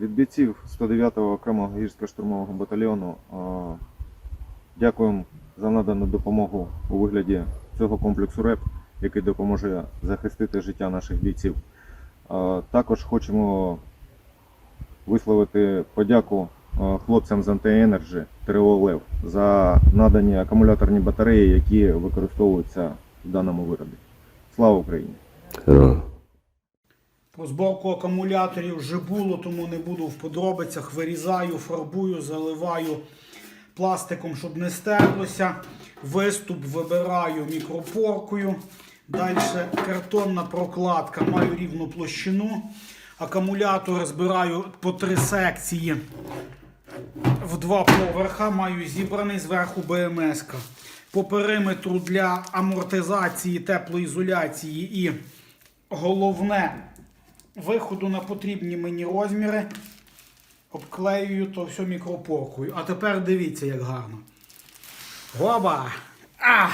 Від бійців 109-го окремого гірсько-штурмового батальйону дякуємо за надану допомогу у вигляді цього комплексу РЕП, який допоможе захистити життя наших бійців. Також хочемо висловити подяку хлопцям з Anti-Energy ТРО Лев за надані акумуляторні батареї, які використовуються в даному виробі. Слава Україні! Про зборку акумуляторів вже було, тому не буду в подробицях. Вирізаю, фарбую, заливаю пластиком, щоб не стерлося. Виступ вибираю мікропоркою. Далі картонна прокладка, маю рівну площину. Акумулятори збираю по три секції в два поверха. Маю зібраний зверху БМС. -ка. По периметру для амортизації, теплоізоляції і головне виходу на потрібні мені розміри. Обклеюю то все мікропоркою. А тепер дивіться, як гарно. Гоба! А!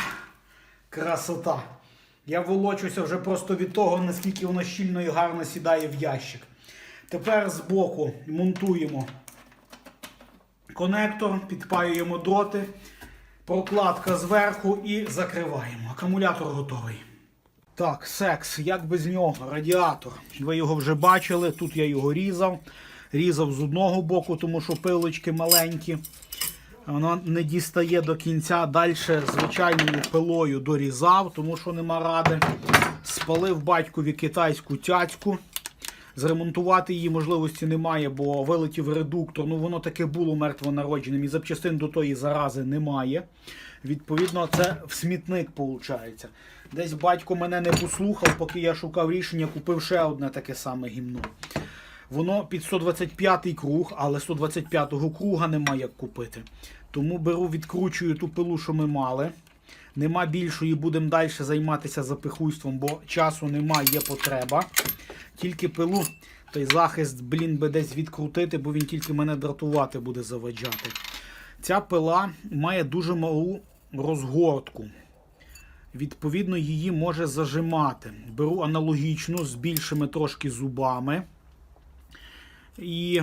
Красота! Я волочуся вже просто від того, наскільки воно щільно і гарно сідає в ящик. Тепер збоку монтуємо конектор, підпаюємо дроти, прокладка зверху і закриваємо. Акумулятор готовий. Так, секс, як без нього, радіатор. Ви його вже бачили, тут я його різав. Різав з одного боку, тому що пилочки маленькі. Воно не дістає до кінця. Далі звичайною пилою дорізав, тому що нема ради. Спалив батькові китайську тяцьку. Зремонтувати її можливості немає, бо вилетів редуктор. Ну воно таке було мертвонародженим. І запчастин до тої зарази немає. Відповідно, це в смітник виходить. Десь батько мене не послухав, поки я шукав рішення, купив ще одне таке саме гімно. Воно під 125 круг, але 125-го круга немає як купити. Тому беру, відкручую ту пилу, що ми мали. Нема більшої, будемо далі займатися запихуйством, бо часу немає, є потреба. Тільки пилу, той захист, блін, би десь відкрутити, бо він тільки мене дратувати буде заваджати. Ця пила має дуже малу розгортку. Відповідно, її може зажимати. Беру аналогічну з більшими трошки зубами і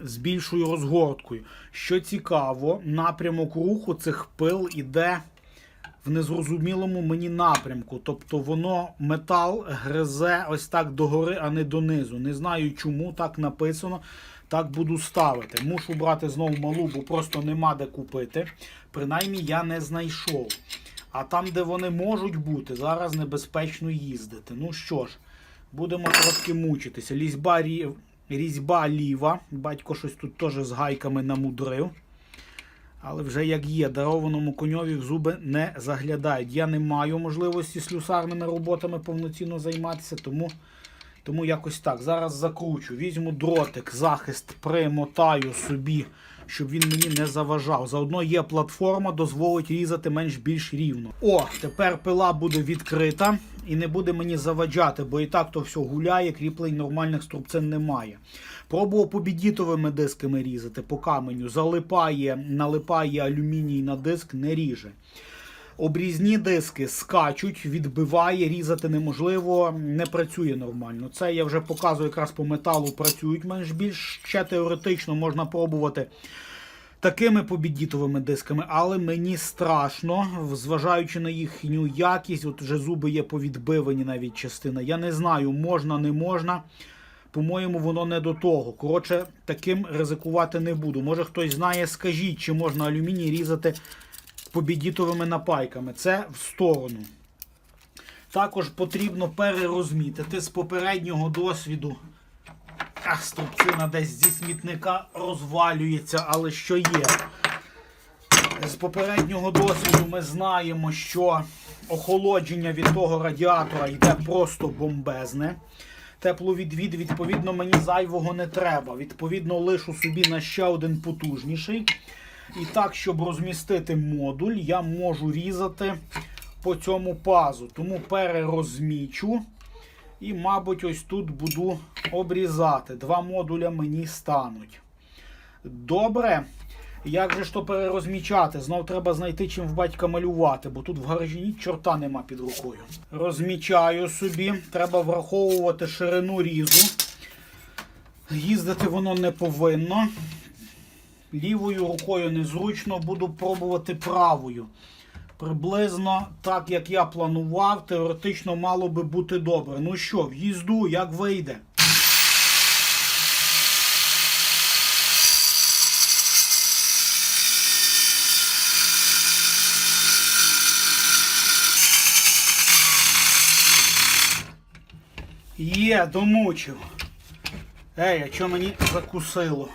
з більшою розгорткою. Що цікаво, напрямок руху цих пил іде в незрозумілому мені напрямку. Тобто воно метал гризе ось так догори, а не донизу. Не знаю, чому так написано. Так буду ставити. Мушу брати знову малу, бо просто нема де купити. Принаймні я не знайшов. А там, де вони можуть бути, зараз небезпечно їздити. Ну що ж, будемо трошки мучитися. Лізьба, рі- різьба ліва. Батько щось тут теж з гайками намудрив. Але вже як є, дарованому коньові в зуби не заглядають. Я не маю можливості слюсарними роботами повноцінно займатися, тому, тому якось так. Зараз закручу. Візьму дротик, захист примотаю собі, щоб він мені не заважав. Заодно є платформа, дозволить різати менш-більш рівно. О, тепер пила буде відкрита і не буде мені заваджати, бо і так то все гуляє, кріплень нормальних струбцин немає. Пробував побідітовими дисками різати по каменю. Залипає, налипає алюміній на диск, не ріже. Обрізні диски скачуть, відбиває, різати неможливо, не працює нормально. Це я вже показую якраз по металу, працюють менш більш ще теоретично можна пробувати такими побідітовими дисками, але мені страшно, зважаючи на їхню якість, от вже зуби є повідбивані навіть частина. Я не знаю, можна, не можна. По-моєму, воно не до того. Коротше, таким ризикувати не буду. Може хтось знає, скажіть, чи можна алюміній різати побідітовими напайками. Це в сторону. Також потрібно перерозмітити з попереднього досвіду. Ах, струбцина десь зі смітника розвалюється, але що є? З попереднього досвіду ми знаємо, що охолодження від того радіатора йде просто бомбезне. Тепловідвід, відповідно, мені зайвого не треба. Відповідно, лишу собі на ще один потужніший. І так, щоб розмістити модуль, я можу різати по цьому пазу. Тому перерозмічу. І, мабуть, ось тут буду обрізати. Два модуля мені стануть. Добре. Як же ж то перерозмічати? Знов треба знайти чим в батька малювати, бо тут в гаражі ні чорта нема під рукою. Розмічаю собі. Треба враховувати ширину різу. Їздити воно не повинно. Лівою рукою незручно, буду пробувати правою. Приблизно так, як я планував, теоретично мало би бути добре. Ну що, в їзду, як вийде? Є, домучив. Ей, а що мені закусило?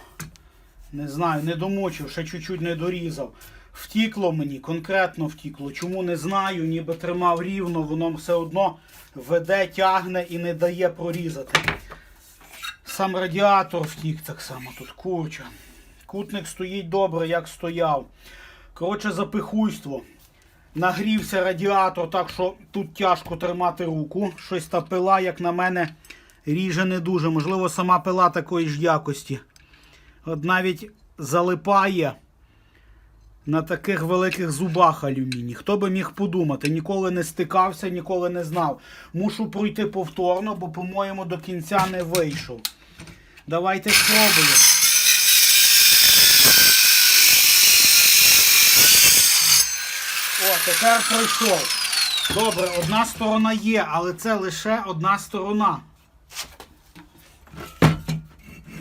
Не знаю, не домучив, ще чуть-чуть не дорізав. Втікло мені, конкретно втікло. Чому не знаю, ніби тримав рівно, воно все одно веде, тягне і не дає прорізати. Сам радіатор втік так само тут, курча. Кутник стоїть добре, як стояв. Коротше, запихуйство. Нагрівся радіатор, так що тут тяжко тримати руку. Щось та пила, як на мене, ріже не дуже. Можливо, сама пила такої ж якості. От навіть залипає на таких великих зубах алюміній. Хто би міг подумати, ніколи не стикався, ніколи не знав. Мушу пройти повторно, бо, по-моєму, до кінця не вийшов. Давайте спробуємо. О, тепер пройшов. Добре, одна сторона є, але це лише одна сторона.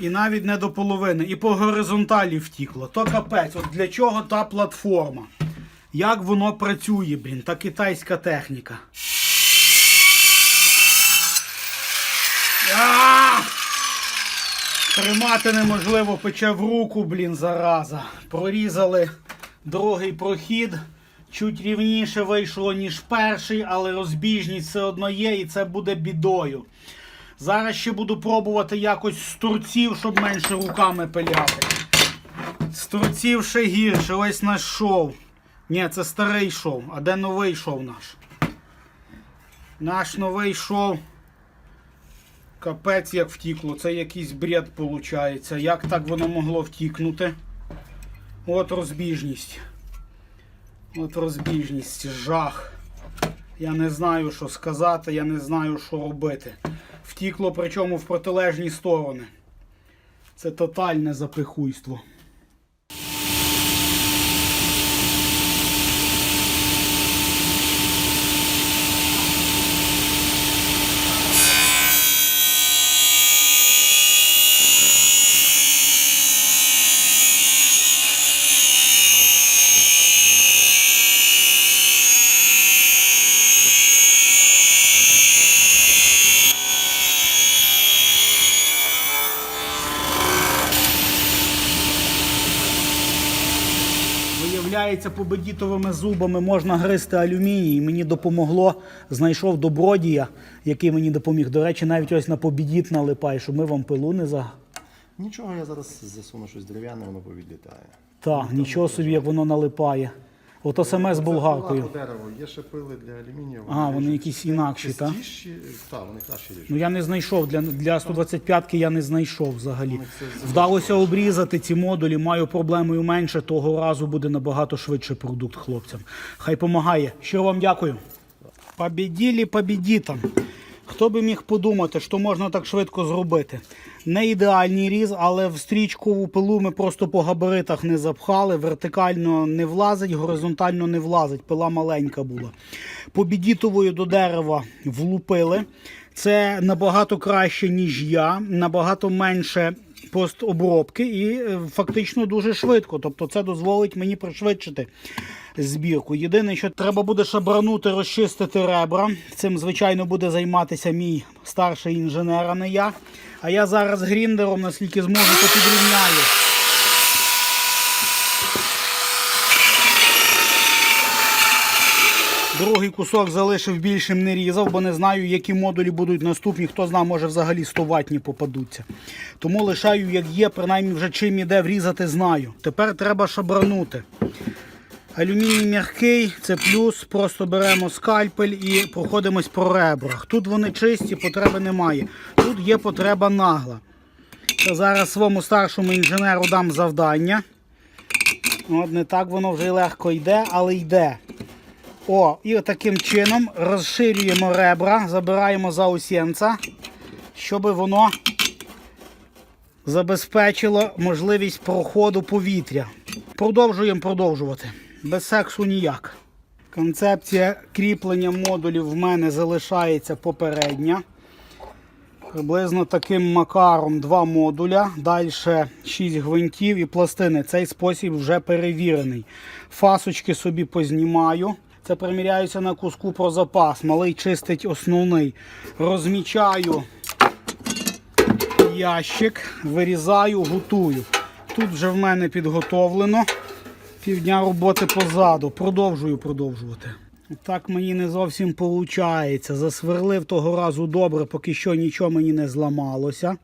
І навіть не до половини. І по горизонталі втікло. То капець. От для чого та платформа? Як воно працює, блін, та китайська техніка. Тримати неможливо, пече в руку, блін, зараза. Прорізали другий прохід. Чуть рівніше вийшло, ніж перший, але розбіжність все одно є, і це буде бідою. Зараз ще буду пробувати якось з турців, щоб менше руками пиляти. З турців ще гірше, ось наш шов. Ні, це старий шов. А де новий шов наш? Наш новий шов. Капець як втікло. Це якийсь бред виходить. Як так воно могло втікнути? От розбіжність. От розбіжність, жах. Я не знаю, що сказати, я не знаю, що робити. Втікло, причому в протилежні сторони. Це тотальне запихуйство. Виявляється, победітовими зубами можна гризти алюміній. І Мені допомогло, знайшов добродія, який мені допоміг. До речі, навіть ось на побідіт налипає, щоб ми вам пилу не за. Нічого, я зараз засуну щось дерев'яне, воно повідлітає. Так, нічого собі, як воно налипає. Ото саме з болгаркою. Це пила по дереву. Є ще пили для алюмінію. А, вони якісь інакші, так? Так, вони краще ріжуть. Ну я не знайшов для, для 125-ки я не знайшов взагалі. Вдалося обрізати ці модулі, маю проблемою менше, того разу буде набагато швидше продукт хлопцям. Хай помагає. Щиро вам дякую. Побіділі, побідітам. Хто би міг подумати, що можна так швидко зробити? Не ідеальний різ, але в стрічкову пилу ми просто по габаритах не запхали. Вертикально не влазить, горизонтально не влазить. Пила маленька була. Побідітовою до дерева влупили. Це набагато краще, ніж я, набагато менше постобробки і е, фактично дуже швидко. Тобто це дозволить мені пришвидшити збірку. Єдине, що треба буде шабранути, розчистити ребра. Цим, звичайно, буде займатися мій старший інженер, а не я. А я зараз гріндером, наскільки зможу, то підрівняю. Другий кусок залишив більшим не різав, бо не знаю, які модулі будуть наступні. Хто знає, може взагалі 100 ватні попадуться. Тому лишаю, як є, принаймні вже чим іде врізати, знаю. Тепер треба шабранути. Алюміній м'який, це плюс. Просто беремо скальпель і проходимось по ребрах. Тут вони чисті, потреби немає. Тут є потреба нагла. Це зараз своєму старшому інженеру дам завдання. От не так воно вже легко йде, але йде. О, і таким чином розширюємо ребра, забираємо заусенця, щоб воно забезпечило можливість проходу повітря. Продовжуємо продовжувати. Без сексу ніяк. Концепція кріплення модулів в мене залишається попередня. Приблизно таким макаром два модуля, далі 6 гвинтів і пластини. Цей спосіб вже перевірений. Фасочки собі познімаю. Це приміряюся на куску про запас. Малий чистить основний. Розмічаю ящик, вирізаю, готую. Тут вже в мене підготовлено. Півдня роботи позаду. Продовжую продовжувати. Так мені не зовсім виходить. Засверлив того разу добре, поки що нічого мені не зламалося.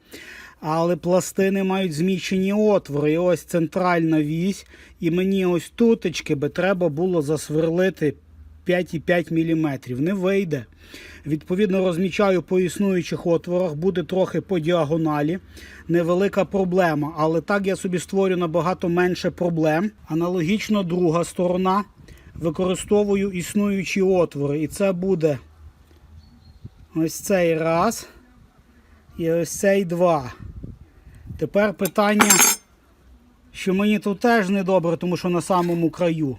Але пластини мають зміщені отвори. І ось центральна вісь. І мені ось тутечки би треба було засверлити 5,5 мм. Не вийде. Відповідно, розмічаю по існуючих отворах, буде трохи по діагоналі. Невелика проблема. Але так я собі створю набагато менше проблем. Аналогічно друга сторона. Використовую існуючі отвори. І це буде ось цей раз. І ось цей два. Тепер питання, що мені тут теж недобре, тому що на самому краю.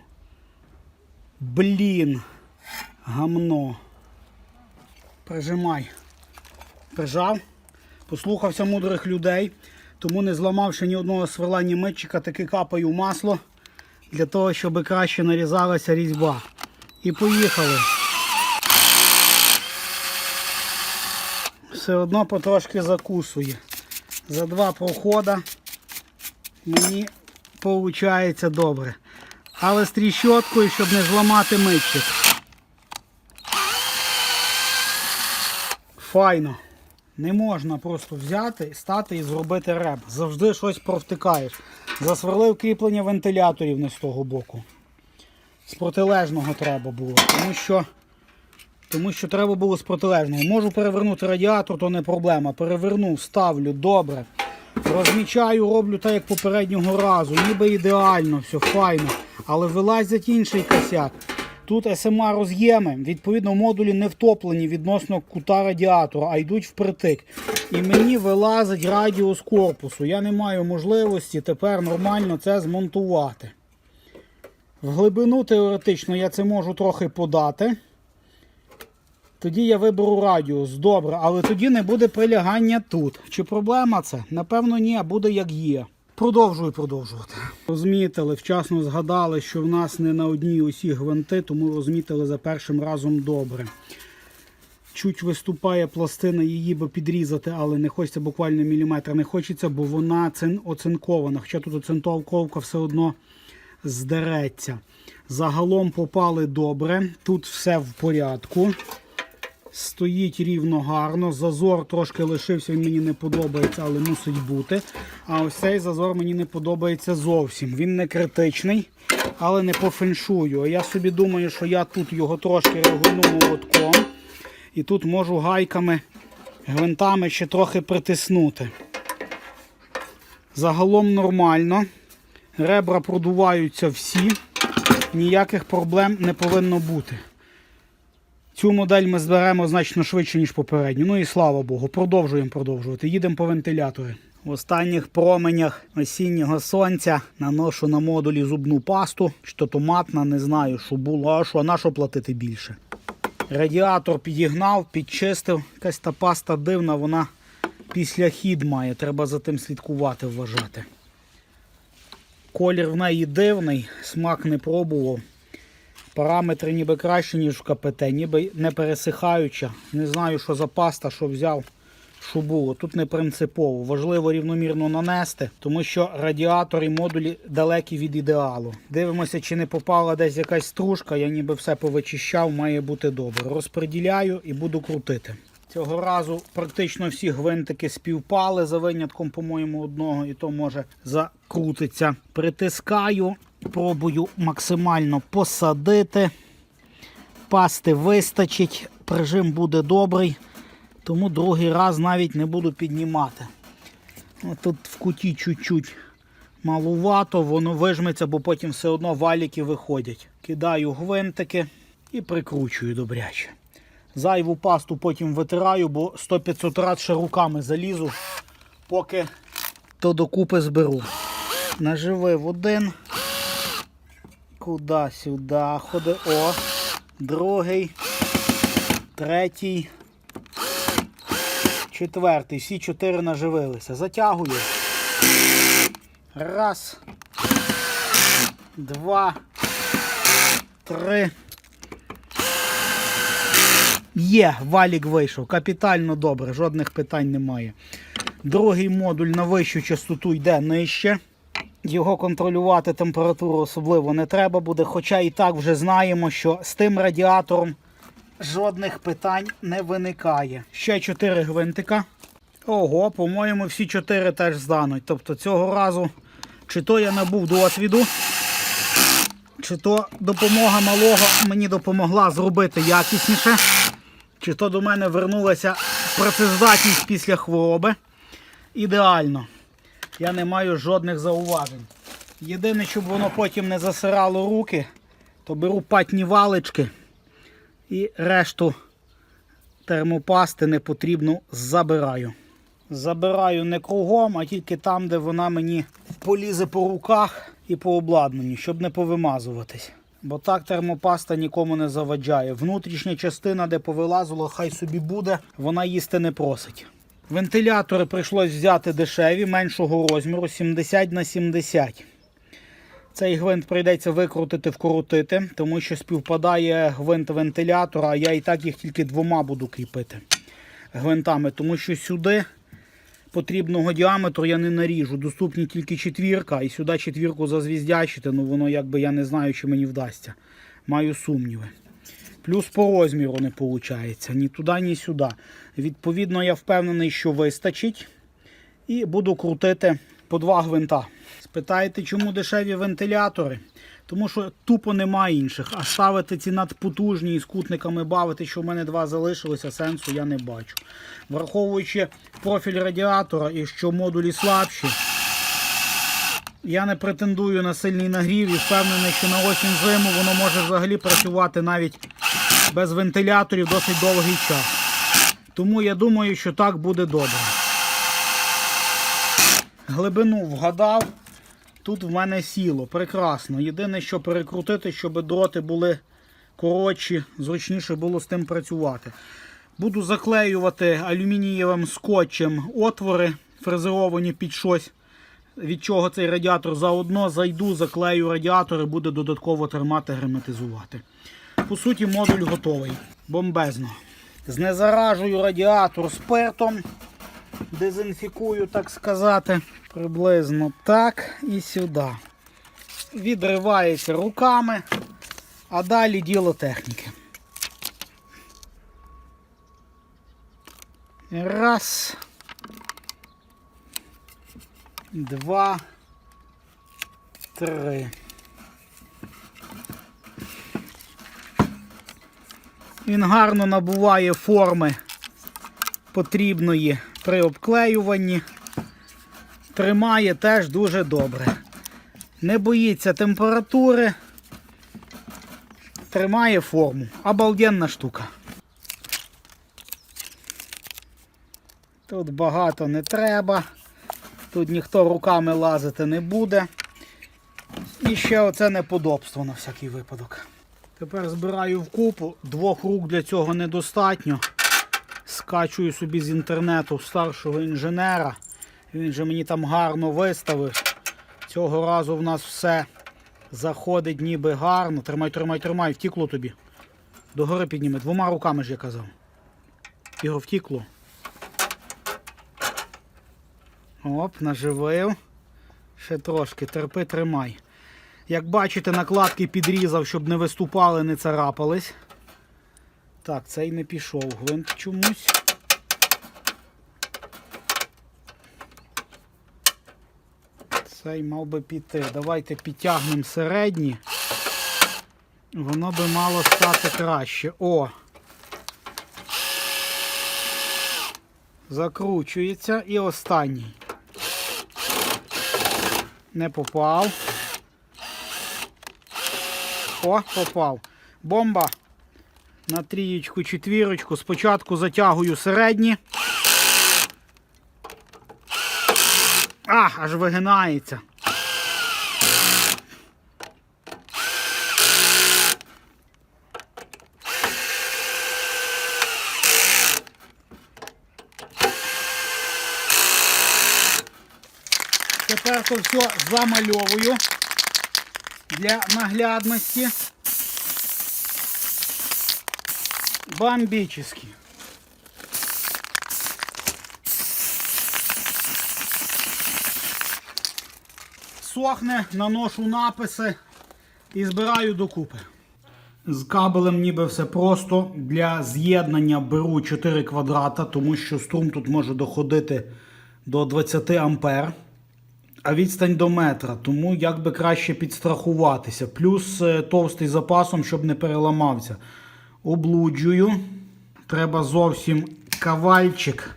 Блін, гамно. Прижимай. Прижав. Послухався мудрих людей, тому не зламавши ні одного сверла, ні митчика, таки капаю масло для того, щоб краще нарізалася різьба. І поїхали. Все одно потрошки закусує. За два проходи мені виходить добре. Але з тріщоткою, щоб не зламати митчик. Файно. Не можна просто взяти, стати і зробити реб. Завжди щось провтикаєш. Засверлив кріплення вентиляторів не з того боку. З протилежного треба було. Тому що, тому що треба було з протилежного. Можу перевернути радіатор, то не проблема. Перевернув, ставлю, добре. Розмічаю, роблю так, як попереднього разу. Ніби ідеально, все файно. Але вилазить інший косяк. Тут СМА роз'єми, відповідно, модулі не втоплені відносно кута радіатора, а йдуть впритик. І мені вилазить радіус корпусу. Я не маю можливості тепер нормально це змонтувати. В глибину теоретично я це можу трохи подати. Тоді я виберу радіус. Добре, але тоді не буде прилягання тут. Чи проблема це? Напевно, ні, буде як є. Продовжую продовжувати. Розмітили, вчасно згадали, що в нас не на одній осі гвинти, тому розмітили за першим разом добре. Чуть виступає пластина, її би підрізати, але не хочеться буквально міліметр. Не хочеться, бо вона цин- оцинкована. Хоча тут оцинковка все одно здереться. Загалом попали добре. Тут все в порядку. Стоїть рівно гарно. Зазор трошки лишився, він мені не подобається, але мусить бути. А ось цей зазор мені не подобається зовсім. Він не критичний, але не по феншую. Я собі думаю, що я тут його трошки регульну молотком. І тут можу гайками, гвинтами ще трохи притиснути. Загалом нормально. Ребра продуваються всі. Ніяких проблем не повинно бути. Цю модель ми зберемо значно швидше, ніж попередню. Ну і слава Богу, продовжуємо продовжувати. Їдемо по вентилятори. В останніх променях осіннього сонця наношу на модулі зубну пасту, що томатна, не знаю, що було, а що, а на що платити більше. Радіатор підігнав, підчистив. Якась та паста дивна, вона після хід має. Треба за тим слідкувати, вважати. Колір в неї дивний, смак не пробував. Параметри ніби краще, ніж в КПТ, ніби не пересихаюча. Не знаю, що за паста, що взяв, що було. Тут не принципово. Важливо рівномірно нанести, тому що радіатор і модулі далекі від ідеалу. Дивимося, чи не попала десь якась стружка. Я ніби все повичищав, має бути добре. Розподіляю і буду крутити. Цього разу практично всі гвинтики співпали за винятком, по-моєму, одного, і то може закрутиться. Притискаю, пробую максимально посадити. Пасти вистачить, прижим буде добрий, тому другий раз навіть не буду піднімати. Тут в куті чуть-чуть малувато, воно вижметься, бо потім все одно валіки виходять. Кидаю гвинтики і прикручую добряче. Зайву пасту потім витираю, бо 100-500 разів ще руками залізу, поки то докупи зберу. Наживив один. Куди сюди ходи. О. Другий. Третій. Четвертий. Всі чотири наживилися. Затягую. Раз. Два. Три. Є, валік вийшов. Капітально добре, жодних питань немає. Другий модуль на вищу частоту йде нижче. Його контролювати температуру особливо не треба буде. Хоча і так вже знаємо, що з тим радіатором жодних питань не виникає. Ще 4 гвинтика. Ого, по-моєму, всі 4 теж здануть. Тобто цього разу, чи то я набув досвіду, чи то допомога малого мені допомогла зробити якісніше, чи то до мене вернулася працездатність після хвороби. Ідеально. Я не маю жодних зауважень. Єдине, щоб воно потім не засирало руки, то беру патні валички і решту термопасти непотрібну забираю. Забираю не кругом, а тільки там, де вона мені полізе по руках і по обладнанню, щоб не повимазуватись. Бо так термопаста нікому не заваджає. Внутрішня частина, де повилазило, хай собі буде, вона їсти не просить. Вентилятори прийшлось взяти дешеві, меншого розміру 70 на 70. Цей гвинт прийдеться викрутити, вкрутити, тому що співпадає гвинт вентилятора, а я і так їх тільки двома буду кріпити гвинтами, тому що сюди потрібного діаметру я не наріжу. Доступні тільки четвірка, і сюди четвірку зазвіздячити, ну воно якби я не знаю, чи мені вдасться. Маю сумніви. Плюс по розміру не виходить. Ні туди, ні сюди. Відповідно, я впевнений, що вистачить. І буду крутити по два гвинта. Спитаєте, чому дешеві вентилятори? Тому що тупо немає інших. А ставити ці надпотужні і з кутниками бавити, що в мене два залишилося, сенсу я не бачу. Враховуючи профіль радіатора і що модулі слабші, я не претендую на сильний нагрів і впевнений, що на осінь зиму воно може взагалі працювати навіть без вентиляторів досить довгий час. Тому я думаю, що так буде добре. Глибину вгадав. Тут в мене сіло. Прекрасно. Єдине, що перекрутити, щоб дроти були коротші, зручніше було з тим працювати. Буду заклеювати алюмінієвим скотчем отвори, фрезеровані під щось, від чого цей радіатор заодно зайду, заклею радіатор і буде додатково тримати, герметизувати. По суті, модуль готовий. Бомбезно. Знезаражую радіатор спиртом. Дезінфікую, так сказати, приблизно так і сюди. Відривається руками, а далі діло техніки. Раз. Два. Три. Він гарно набуває форми потрібної при обклеюванні. Тримає теж дуже добре. Не боїться температури. Тримає форму. Обалденна штука. Тут багато не треба. Тут ніхто руками лазити не буде. І ще оце неподобство на всякий випадок. Тепер збираю в купу. Двох рук для цього недостатньо скачую собі з інтернету старшого інженера. Він же мені там гарно виставив. Цього разу в нас все заходить ніби гарно. Тримай, тримай, тримай, втікло тобі. Догори підніми. Двома руками ж я казав. Його втікло. Оп, наживив. Ще трошки, терпи, тримай. Як бачите, накладки підрізав, щоб не виступали, не царапались. Так, цей не пішов. Гвинт чомусь. Цей мав би піти. Давайте підтягнемо середні. Воно би мало стати краще. О! Закручується і останній. Не попав. О, попав. Бомба! на трієчку, четвірочку. Спочатку затягую середні. А, аж вигинається. Тепер то все замальовую для наглядності. Бомбически. Сохне, наношу написи і збираю докупи. З кабелем ніби все просто. Для з'єднання беру 4 квадрата, тому що струм тут може доходити до 20 ампер, а відстань до метра, тому як би краще підстрахуватися. Плюс е, товстий запасом, щоб не переламався. Облуджую. Треба зовсім кавальчик.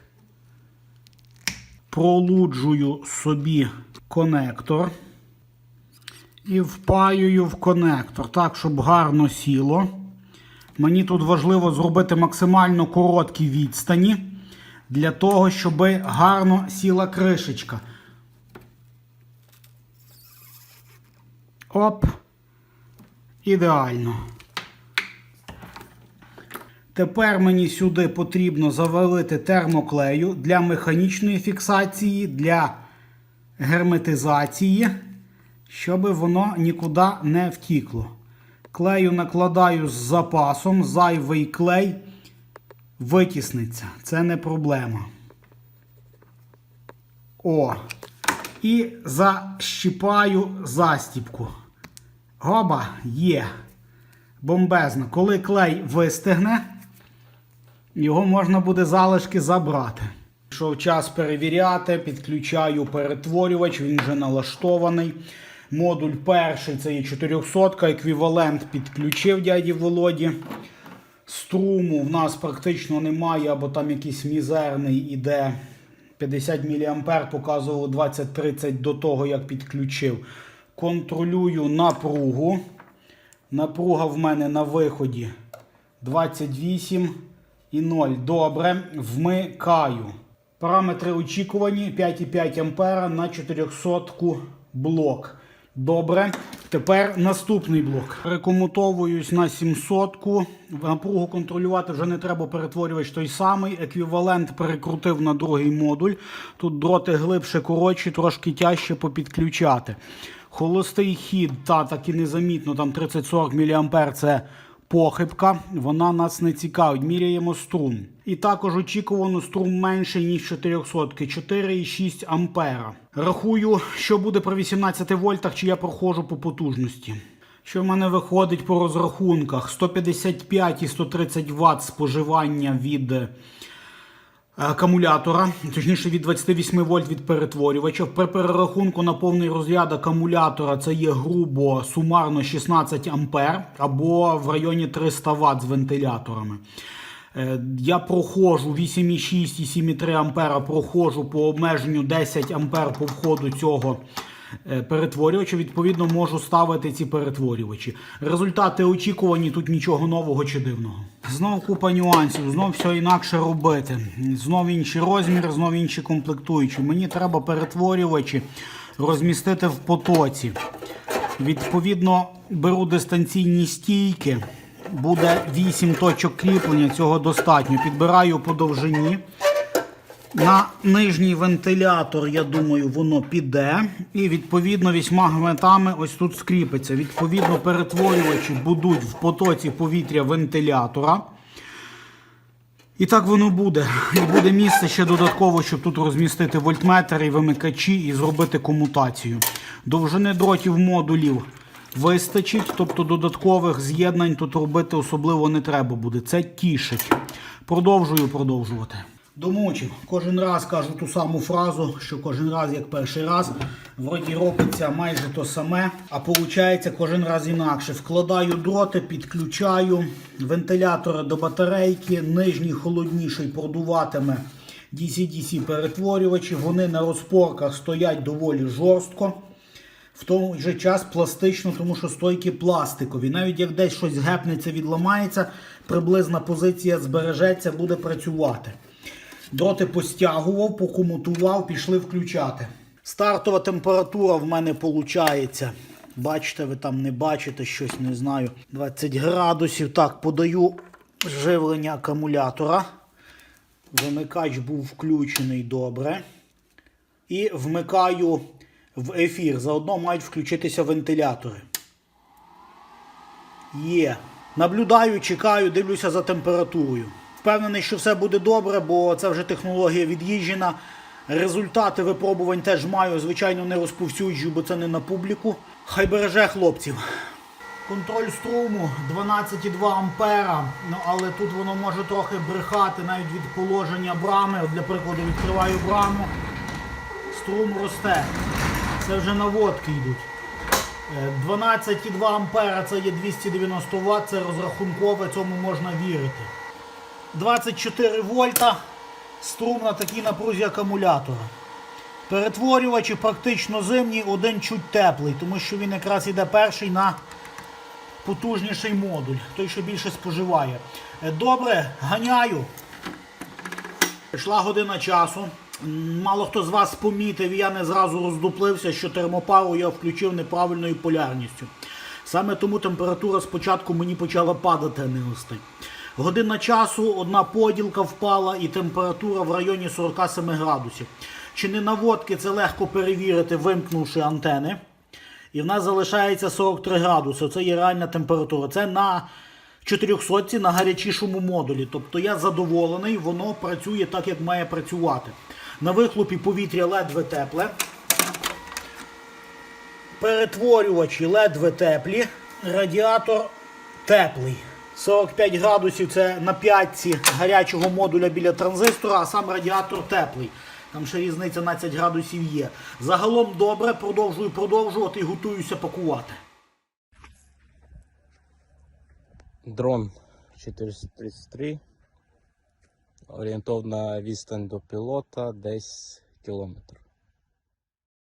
Пролуджую собі конектор. І впаюю в конектор, так, щоб гарно сіло. Мені тут важливо зробити максимально короткі відстані для того, щоб гарно сіла кришечка. Оп. Ідеально. Тепер мені сюди потрібно завалити термоклею для механічної фіксації, для герметизації, щоб воно нікуди не втікло. Клею накладаю з запасом, зайвий клей витісниться. Це не проблема. О. І защіпаю застіпку. Гоба є. Бомбезно. Коли клей вистигне, його можна буде залишки забрати. Пішов час перевіряти, підключаю перетворювач, він вже налаштований. Модуль перший це є 400 еквівалент підключив дяді Володі. Струму в нас практично немає, або там якийсь мізерний іде. 50 мА показувало 20-30 до того, як підключив. Контролюю напругу. Напруга в мене на виході 28 і 0. Добре, вмикаю. Параметри очікувані 5,5 А на 400 блок. Добре. Тепер наступний блок. Рекомутовуюсь на 700 -ку. Напругу контролювати вже не треба перетворювач той самий. Еквівалент перекрутив на другий модуль. Тут дроти глибше, коротші, трошки тяжче попідключати. Холостий хід, та так і незамітно, там 30-40 мА це похибка, вона нас не цікавить. Міряємо струм. І також очікувано струм менший, ніж 400 4,6 ампера. Рахую, що буде при 18 вольтах, чи я проходжу по потужності. Що в мене виходить по розрахунках? 155 і 130 Вт споживання від акумулятора, точніше від 28 вольт від перетворювача. При перерахунку на повний розряд акумулятора це є грубо сумарно 16 ампер або в районі 300 Вт з вентиляторами. Е, Я проходжу 8,6 і 7,3 ампера проходжу по обмеженню 10 ампер по входу цього перетворювача. Відповідно, можу ставити ці перетворювачі. Результати очікувані, тут нічого нового чи дивного. Знов купа нюансів, знов все інакше робити. Знов інші розміри, знов інші комплектуючі. Мені треба перетворювачі розмістити в потоці. Відповідно, беру дистанційні стійки. Буде 8 точок кріплення, цього достатньо. Підбираю по довжині. На нижній вентилятор, я думаю, воно піде. І відповідно вісьма гвинтами ось тут скріпиться. Відповідно, перетворювачі будуть в потоці повітря вентилятора. І так воно буде. І буде місце ще додатково, щоб тут розмістити вольтметр і вимикачі і зробити комутацію. Довжини дротів модулів вистачить, тобто додаткових з'єднань тут робити особливо не треба буде. Це тішить. Продовжую продовжувати. Домучив. Кожен раз кажу ту саму фразу, що кожен раз, як перший раз, вроді робиться майже то саме, а виходить кожен раз інакше. Вкладаю дроти, підключаю вентилятори до батарейки, нижній холодніший продуватиме DC-DC перетворювачі. Вони на розпорках стоять доволі жорстко. В той же час пластично, тому що стойки пластикові. Навіть як десь щось гепнеться, відламається, приблизна позиція збережеться, буде працювати. Дроти постягував, покомутував, пішли включати. Стартова температура в мене виходить. Бачите, ви там не бачите щось, не знаю. 20 градусів. Так, подаю живлення акумулятора. Вимикач був включений добре. І вмикаю в ефір. Заодно мають включитися вентилятори. Є. Наблюдаю, чекаю, дивлюся за температурою. Впевнений, що все буде добре, бо це вже технологія від'їжджена. Результати випробувань теж маю. Звичайно, не розповсюджую, бо це не на публіку. Хай береже хлопців. Контроль струму 12,2 ампера, ну, але тут воно може трохи брехати навіть від положення брами. От, для прикладу, відкриваю браму, струм росте. Це вже наводки йдуть. Е, 12,2 ампера це є 290 Вт, це розрахункове, цьому можна вірити. 24 вольта струм на такій напрузі акумулятора. Перетворювачі практично зимні, один чуть теплий, тому що він якраз іде перший на потужніший модуль, той, що більше споживає. Е, Добре, ганяю. Прийшла година часу. Мало хто з вас помітив, я не зразу роздуплився, що термопару я включив неправильною полярністю. Саме тому температура спочатку мені почала падати, а не рости. Година часу, одна поділка впала і температура в районі 47 градусів. Чи не наводки це легко перевірити, вимкнувши антени. І в нас залишається 43 градуси. Це є реальна температура. Це на 400 на гарячішому модулі. Тобто я задоволений, воно працює так, як має працювати. На вихлопі повітря ледве тепле. Перетворювачі ледве теплі. Радіатор теплий. 45 градусів це на п'ятці гарячого модуля біля транзистора, а сам радіатор теплий. Там ще різниця 12 градусів є. Загалом добре, продовжую продовжувати і готуюся пакувати. Дрон 433. Орієнтовна відстань до пілота десь кілометр.